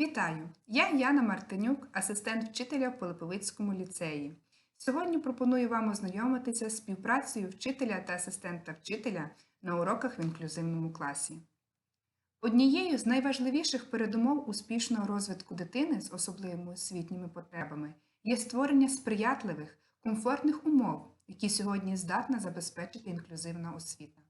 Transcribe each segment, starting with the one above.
Вітаю! Я Яна Мартинюк, асистент вчителя в Пилиповицькому ліцеї. Сьогодні пропоную вам ознайомитися з співпрацею вчителя та асистента вчителя на уроках в інклюзивному класі. Однією з найважливіших передумов успішного розвитку дитини з особливими освітніми потребами є створення сприятливих, комфортних умов, які сьогодні здатна забезпечити інклюзивна освіта.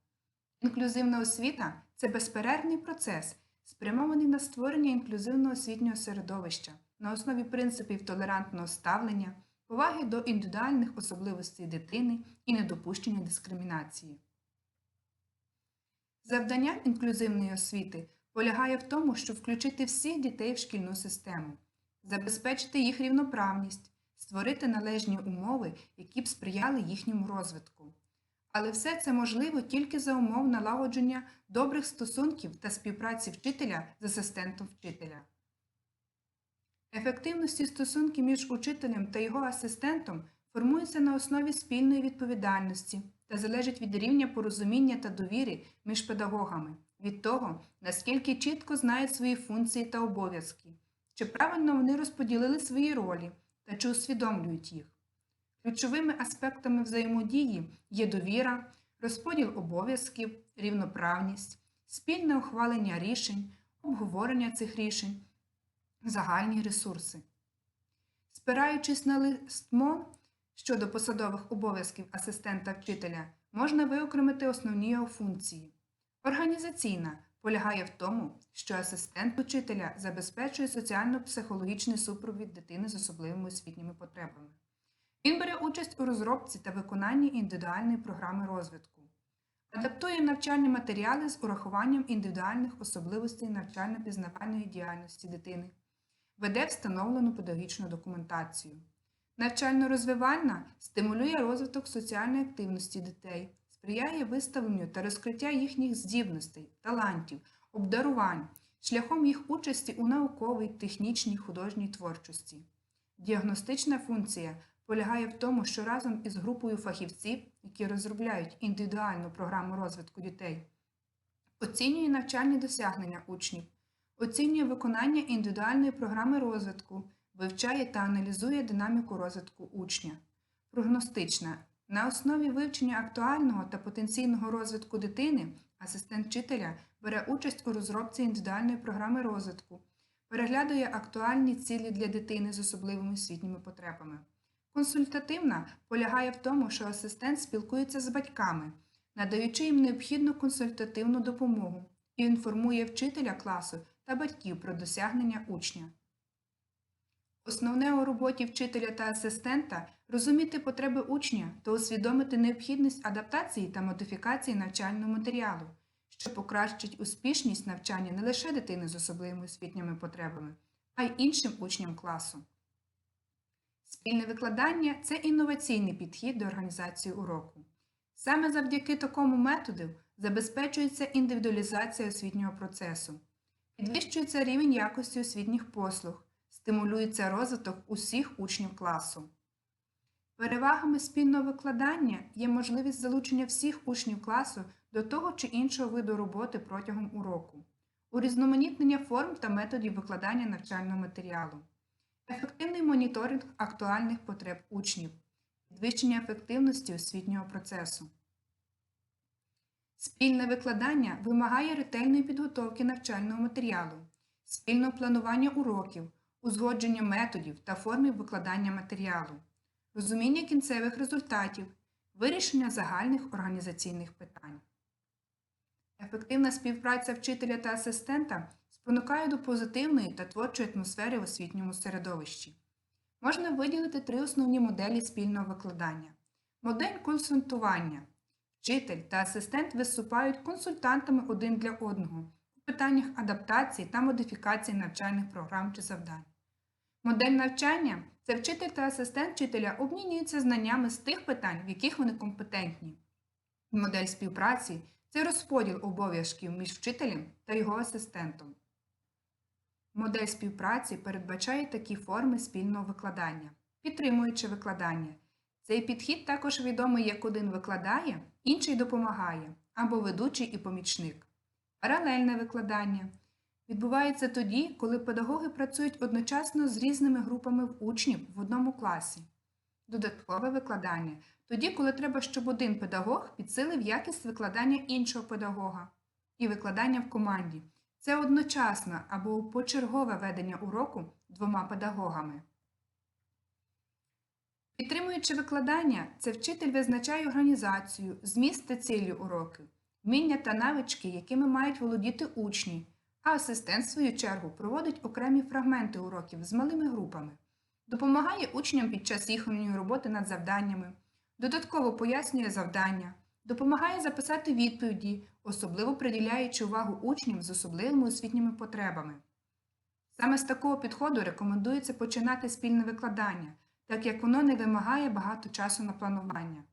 Інклюзивна освіта це безперервний процес, спрямований на створення інклюзивного освітнього середовища на основі принципів толерантного ставлення, поваги до індивідуальних особливостей дитини і недопущення дискримінації. Завдання інклюзивної освіти полягає в тому, щоб включити всіх дітей в шкільну систему, забезпечити їх рівноправність, створити належні умови, які б сприяли їхньому розвитку. Але все це можливо тільки за умов налагодження добрих стосунків та співпраці вчителя з асистентом вчителя. Ефективності стосунків між учителем та його асистентом формуються на основі спільної відповідальності та залежить від рівня порозуміння та довіри між педагогами, від того, наскільки чітко знають свої функції та обов'язки, чи правильно вони розподілили свої ролі та чи усвідомлюють їх. Ключовими аспектами взаємодії є довіра, розподіл обов'язків, рівноправність, спільне ухвалення рішень, обговорення цих рішень, загальні ресурси. Спираючись на листмо щодо посадових обов'язків асистента вчителя, можна виокремити основні його функції. Організаційна полягає в тому, що асистент учителя забезпечує соціально-психологічний супровід дитини з особливими освітніми потребами. Він бере участь у розробці та виконанні індивідуальної програми розвитку, адаптує навчальні матеріали з урахуванням індивідуальних особливостей навчально-пізнавальної діяльності дитини, веде встановлену педагогічну документацію. Навчально-розвивальна стимулює розвиток соціальної активності дітей, сприяє виставленню та розкриття їхніх здібностей, талантів, обдарувань, шляхом їх участі у науковій, технічній, художній творчості. Діагностична функція полягає в тому, що разом із групою фахівців, які розробляють індивідуальну програму розвитку дітей, оцінює навчальні досягнення учнів, оцінює виконання індивідуальної програми розвитку, вивчає та аналізує динаміку розвитку учня. Прогностична на основі вивчення актуального та потенційного розвитку дитини асистент вчителя бере участь у розробці індивідуальної програми розвитку, переглядує актуальні цілі для дитини з особливими освітніми потребами. Консультативна полягає в тому, що асистент спілкується з батьками, надаючи їм необхідну консультативну допомогу і інформує вчителя класу та батьків про досягнення учня. Основне у роботі вчителя та асистента розуміти потреби учня та усвідомити необхідність адаптації та модифікації навчального матеріалу, що покращить успішність навчання не лише дитини з особливими освітніми потребами, а й іншим учням класу. Спільне викладання це інноваційний підхід до організації уроку. Саме завдяки такому методу забезпечується індивідуалізація освітнього процесу, підвищується рівень якості освітніх послуг, стимулюється розвиток усіх учнів класу. Перевагами спільного викладання є можливість залучення всіх учнів класу до того чи іншого виду роботи протягом уроку, урізноманітнення форм та методів викладання навчального матеріалу. Ефективний моніторинг актуальних потреб учнів, підвищення ефективності освітнього процесу. Спільне викладання вимагає ретельної підготовки навчального матеріалу, спільного планування уроків, узгодження методів та формів викладання матеріалу, розуміння кінцевих результатів, вирішення загальних організаційних питань. Ефективна співпраця вчителя та асистента спонукає до позитивної та творчої атмосфери в освітньому середовищі. Можна виділити три основні моделі спільного викладання. Модель консультування. Вчитель та асистент виступають консультантами один для одного у питаннях адаптації та модифікації навчальних програм чи завдань. Модель навчання це вчитель та асистент вчителя обмінюються знаннями з тих питань, в яких вони компетентні. Модель співпраці це розподіл обов'язків між вчителем та його асистентом. Модель співпраці передбачає такі форми спільного викладання, підтримуючи викладання. Цей підхід також відомий як один викладає, інший допомагає, або ведучий і помічник. Паралельне викладання. відбувається тоді, коли педагоги працюють одночасно з різними групами учнів в одному класі. Додаткове викладання тоді, коли треба, щоб один педагог підсилив якість викладання іншого педагога. І викладання в команді це одночасне або почергове ведення уроку двома педагогами. Підтримуючи викладання, це вчитель визначає організацію, зміст та цілі уроки, вміння та навички, якими мають володіти учні, а асистент, в свою чергу, проводить окремі фрагменти уроків з малими групами, допомагає учням під час їхньої роботи над завданнями, додатково пояснює завдання, допомагає записати відповіді, особливо приділяючи увагу учням з особливими освітніми потребами. Саме з такого підходу рекомендується починати спільне викладання, так як воно не вимагає багато часу на планування.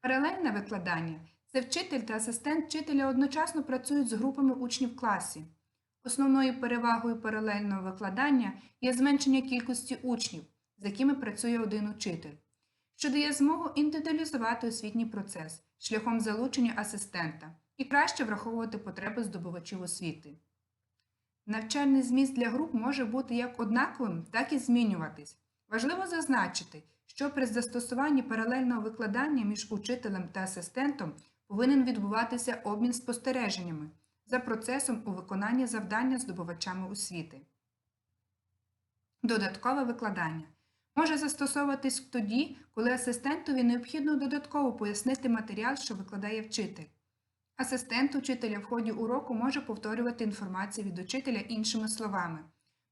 Паралельне викладання це вчитель та асистент вчителя одночасно працюють з групами учнів класі. Основною перевагою паралельного викладання є зменшення кількості учнів, з якими працює один учитель, що дає змогу індивідуалізувати освітній процес шляхом залучення асистента і краще враховувати потреби здобувачів освіти. Навчальний зміст для груп може бути як однаковим, так і змінюватись. Важливо зазначити, що при застосуванні паралельного викладання між учителем та асистентом повинен відбуватися обмін спостереженнями за процесом у виконанні завдання здобувачами освіти. Додаткове викладання може застосовуватись тоді, коли асистентові необхідно додатково пояснити матеріал, що викладає вчитель. Асистент учителя в ході уроку може повторювати інформацію від учителя іншими словами,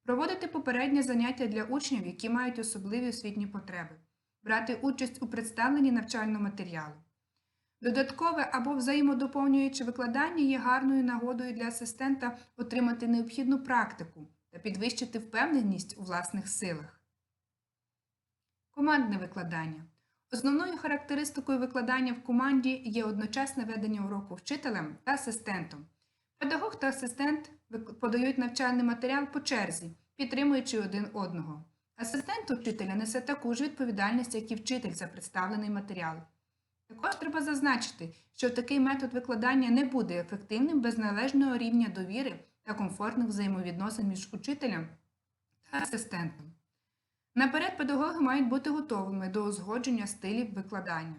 проводити попереднє заняття для учнів, які мають особливі освітні потреби, брати участь у представленні навчального матеріалу. Додаткове або взаємодоповнююче викладання є гарною нагодою для асистента отримати необхідну практику та підвищити впевненість у власних силах. Командне викладання. Основною характеристикою викладання в команді є одночасне ведення уроку вчителем та асистентом. Педагог та асистент подають навчальний матеріал по черзі, підтримуючи один одного. Асистент учителя несе таку ж відповідальність, як і вчитель за представлений матеріал. Також треба зазначити, що такий метод викладання не буде ефективним без належного рівня довіри та комфортних взаємовідносин між учителем та асистентом. Наперед педагоги мають бути готовими до узгодження стилів викладання.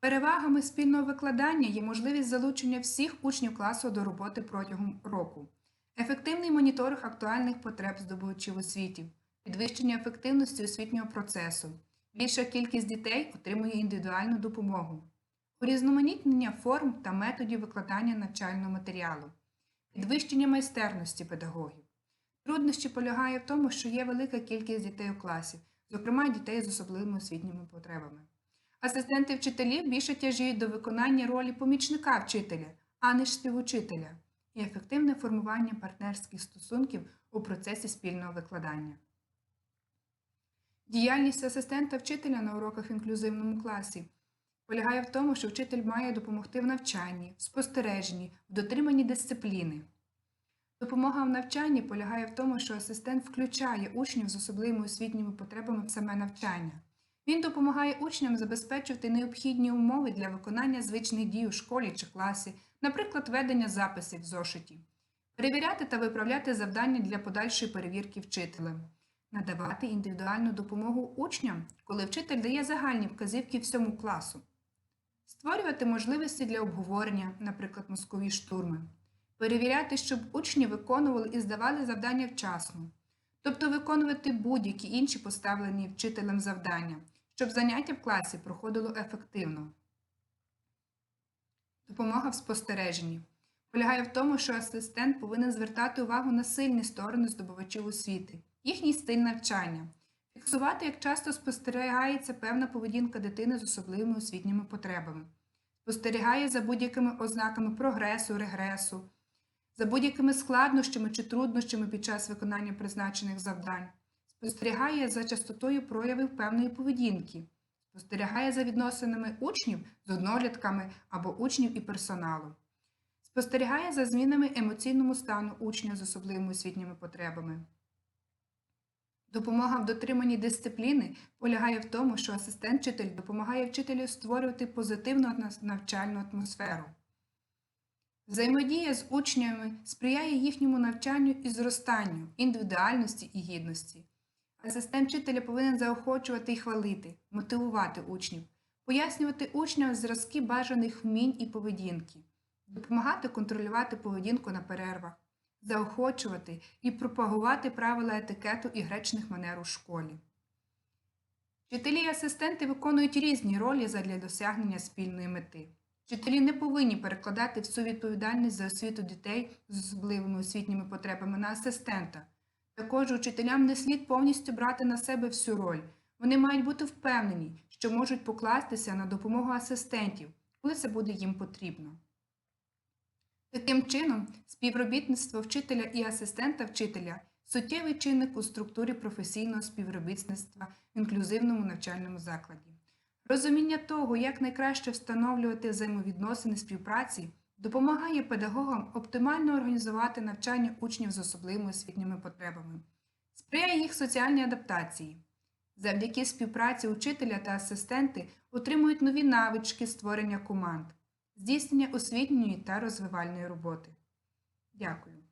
Перевагами спільного викладання є можливість залучення всіх учнів класу до роботи протягом року, ефективний моніторинг актуальних потреб здобувачів освітів, підвищення ефективності освітнього процесу. Більша кількість дітей отримує індивідуальну допомогу, урізноманітнення форм та методів викладання навчального матеріалу, підвищення майстерності педагогів. Труднощі полягає в тому, що є велика кількість дітей у класі, зокрема дітей з особливими освітніми потребами. Асистенти вчителів більше тяжіють до виконання ролі помічника вчителя, а не ж співучителя, і ефективне формування партнерських стосунків у процесі спільного викладання. Діяльність асистента вчителя на уроках в інклюзивному класі полягає в тому, що вчитель має допомогти в навчанні, в спостереженні, в дотриманні дисципліни. Допомога в навчанні полягає в тому, що асистент включає учнів з особливими освітніми потребами в саме навчання. Він допомагає учням забезпечувати необхідні умови для виконання звичних дій у школі чи класі, наприклад, ведення записів в зошиті, перевіряти та виправляти завдання для подальшої перевірки вчителем, надавати індивідуальну допомогу учням, коли вчитель дає загальні вказівки всьому класу, створювати можливості для обговорення, наприклад, мозкові штурми, перевіряти, щоб учні виконували і здавали завдання вчасно, тобто виконувати будь-які інші поставлені вчителем завдання, щоб заняття в класі проходило ефективно. Допомога в спостереженні полягає в тому, що асистент повинен звертати увагу на сильні сторони здобувачів освіти, їхній стиль навчання, фіксувати, як часто спостерігається певна поведінка дитини з особливими освітніми потребами, спостерігає за будь-якими ознаками прогресу, регресу, за будь-якими складнощами чи труднощами під час виконання призначених завдань, спостерігає за частотою проявів певної поведінки, спостерігає за відносинами учнів з однолітками або учнів і персоналу, спостерігає за змінами емоційному стану учня з особливими освітніми потребами. Допомога в дотриманні дисципліни полягає в тому, що асистент-вчитель допомагає вчителю створювати позитивну навчальну атмосферу. Взаємодія з учнями сприяє їхньому навчанню і зростанню, індивідуальності і гідності. Асистент вчителя повинен заохочувати і хвалити, мотивувати учнів, пояснювати учням зразки бажаних вмінь і поведінки, допомагати контролювати поведінку на перервах, заохочувати і пропагувати правила етикету і гречних манер у школі. Вчителі і асистенти виконують різні ролі задля досягнення спільної мети. Вчителі не повинні перекладати всю відповідальність за освіту дітей з особливими освітніми потребами на асистента. Також учителям не слід повністю брати на себе всю роль. Вони мають бути впевнені, що можуть покластися на допомогу асистентів, коли це буде їм потрібно. Таким чином, співробітництво вчителя і асистента вчителя суттєвий чинник у структурі професійного співробітництва в інклюзивному навчальному закладі. Розуміння того, як найкраще встановлювати взаємовідносини співпраці, допомагає педагогам оптимально організувати навчання учнів з особливими освітніми потребами, сприяє їх соціальній адаптації. Завдяки співпраці учителя та асистенти отримують нові навички створення команд, здійснення освітньої та розвивальної роботи. Дякую.